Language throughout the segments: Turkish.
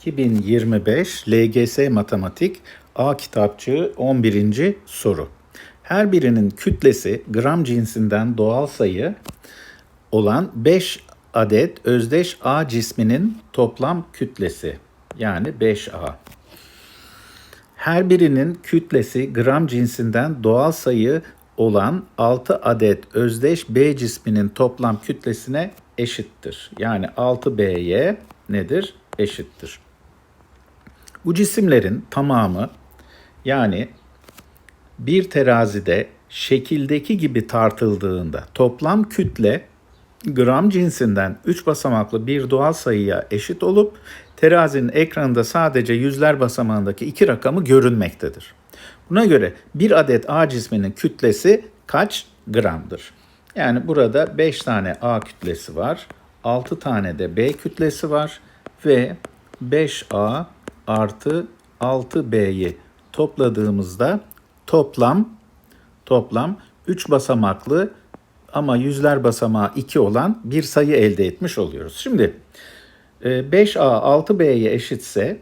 2025 LGS Matematik A kitapçığı 11. soru. Her birinin kütlesi gram cinsinden doğal sayı olan 5 adet özdeş A cisminin toplam kütlesi. Yani 5A. Her birinin kütlesi gram cinsinden doğal sayı olan 6 adet özdeş B cisminin toplam kütlesine eşittir. Yani 6B'ye nedir? Eşittir. Bu cisimlerin tamamı yani bir terazide şekildeki gibi tartıldığında toplam kütle gram cinsinden 3 basamaklı bir doğal sayıya eşit olup terazinin ekranında sadece yüzler basamağındaki iki rakamı görünmektedir. Buna göre bir adet A cisminin kütlesi kaç gramdır? Yani burada 5 tane A kütlesi var, 6 tane de B kütlesi var ve 5A artı 6B'yi topladığımızda toplam toplam 3 basamaklı ama yüzler basamağı 2 olan bir sayı elde etmiş oluyoruz. Şimdi 5A 6B'ye eşitse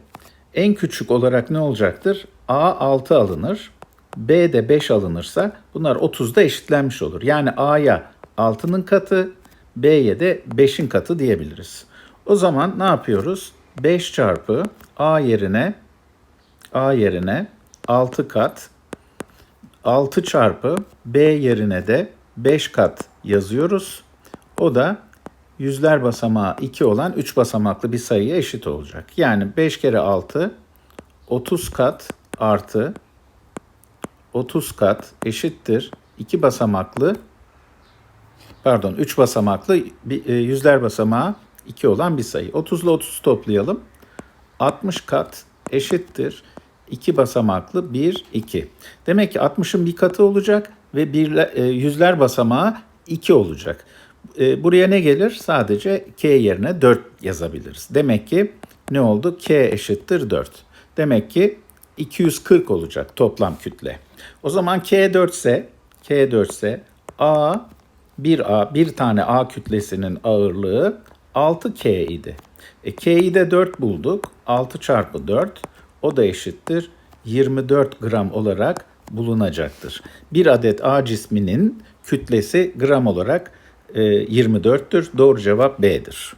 en küçük olarak ne olacaktır? A 6 alınır. B de 5 alınırsa bunlar 30'da eşitlenmiş olur. Yani A'ya 6'nın katı, B'ye de 5'in katı diyebiliriz. O zaman ne yapıyoruz? 5 çarpı A yerine A yerine 6 kat 6 çarpı B yerine de 5 kat yazıyoruz. O da yüzler basamağı 2 olan 3 basamaklı bir sayıya eşit olacak. Yani 5 kere 6 30 kat artı 30 kat eşittir 2 basamaklı pardon 3 basamaklı bir, e, yüzler basamağı 2 olan bir sayı. 30 ile 30 toplayalım. 60 kat eşittir 2 basamaklı 1 2. Demek ki 60'ın bir katı olacak ve birler, e, yüzler basamağı 2 olacak. E, buraya ne gelir? Sadece k yerine 4 yazabiliriz. Demek ki ne oldu? k eşittir 4. Demek ki 240 olacak toplam kütle. O zaman k 4 ise k 4 ise a 1a bir tane a kütlesinin ağırlığı 6k idi. E, k'yi de 4 bulduk. 6 çarpı 4 o da eşittir 24 gram olarak bulunacaktır. Bir adet A cisminin kütlesi gram olarak e, 24'tür. Doğru cevap B'dir.